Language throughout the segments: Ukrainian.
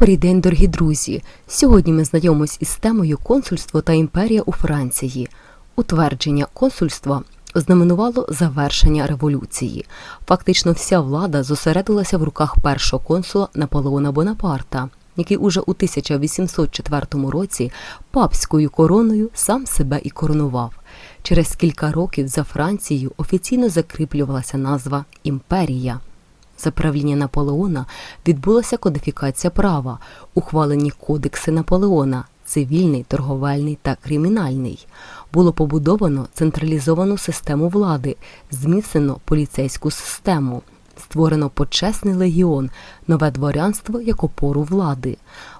Добрий день, дорогі друзі! Сьогодні ми знайомимось із темою консульство та імперія у Франції. Утвердження консульства ознаменувало завершення революції. Фактично вся влада зосередилася в руках першого консула Наполеона Бонапарта, який уже у 1804 році папською короною сам себе і коронував. Через кілька років за Францією офіційно закріплювалася назва імперія. За правління Наполеона відбулася кодифікація права, ухвалені кодекси Наполеона цивільний, торговельний та кримінальний. Було побудовано централізовану систему влади, зміцнено поліцейську систему, створено почесний легіон, нове дворянство як опору влади,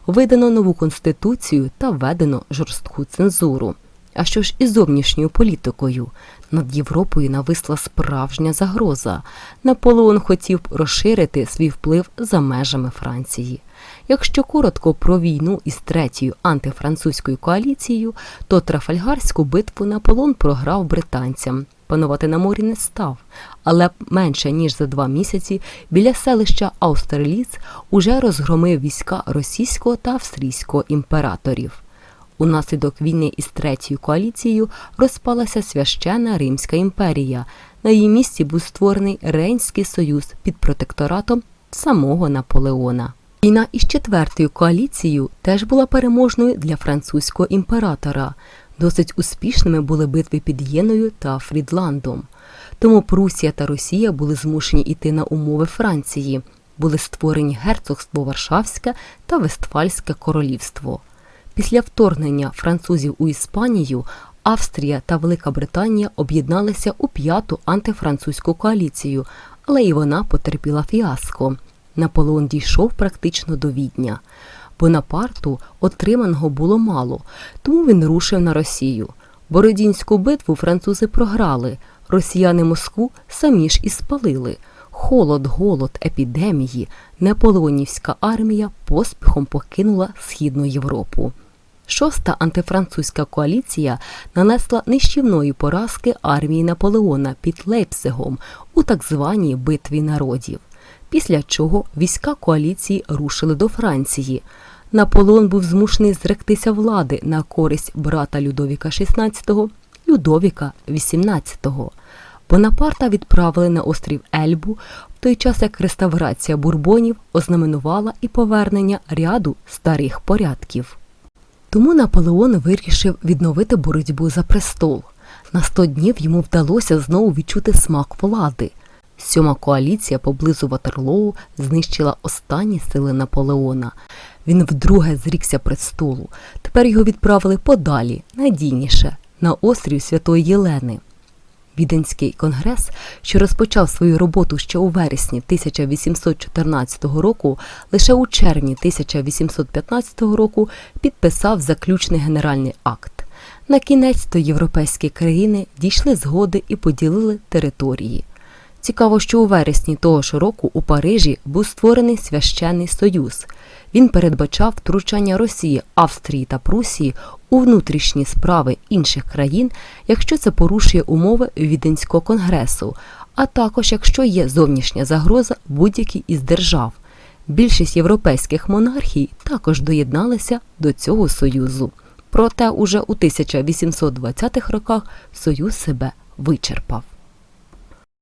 видано нову конституцію та введено жорстку цензуру. А що ж із зовнішньою політикою? Над Європою нависла справжня загроза. Наполеон хотів розширити свій вплив за межами Франції. Якщо коротко про війну із третьою антифранцузькою коаліцією, то Трафальгарську битву Наполеон програв британцям. Панувати на морі не став, але менше ніж за два місяці біля селища Аустерліц уже розгромив війська російського та австрійського імператорів. Унаслідок війни із третьою коаліцією розпалася священна Римська імперія. На її місці був створений Рейнський союз під протекторатом самого Наполеона. Війна із четвертою коаліцією теж була переможною для французького імператора. Досить успішними були битви під Єною та Фрідландом. Тому Прусія та Росія були змушені йти на умови Франції. Були створені герцогство Варшавське та Вестфальське королівство. Після вторгнення французів у Іспанію Австрія та Велика Британія об'єдналися у п'яту антифранцузьку коаліцію, але і вона потерпіла фіаско. Наполеон дійшов практично до Відня. Бонапарту отриманого було мало, тому він рушив на Росію. Бородінську битву французи програли, росіяни Москву самі ж і спалили. Холод, голод, епідемії, Наполеонівська армія поспіхом покинула Східну Європу. Шоста антифранцузька коаліція нанесла нищівної поразки армії Наполеона під Лейпцигом у так званій битві народів, після чого війська коаліції рушили до Франції. Наполеон був змушений зректися влади на користь брата Людовіка XVI, Людовіка XVIII. Бонапарта відправили на острів Ельбу, в той час як реставрація бурбонів ознаменувала і повернення ряду старих порядків. Тому Наполеон вирішив відновити боротьбу за престол. На 100 днів йому вдалося знову відчути смак влади. Сьома коаліція поблизу Ватерлоу знищила останні сили Наполеона. Він вдруге зрікся престолу. Тепер його відправили подалі, надійніше, на острів Святої Єлени. Віденський конгрес, що розпочав свою роботу ще у вересні 1814 року, лише у червні 1815 року підписав заключний генеральний акт. На кінець то європейські країни дійшли згоди і поділили території. Цікаво, що у вересні того ж року у Парижі був створений священний союз. Він передбачав втручання Росії, Австрії та Прусії у внутрішні справи інших країн, якщо це порушує умови Віденського конгресу, а також якщо є зовнішня загроза будь-якій із держав. Більшість європейських монархій також доєдналися до цього союзу. Проте уже у 1820-х роках союз себе вичерпав.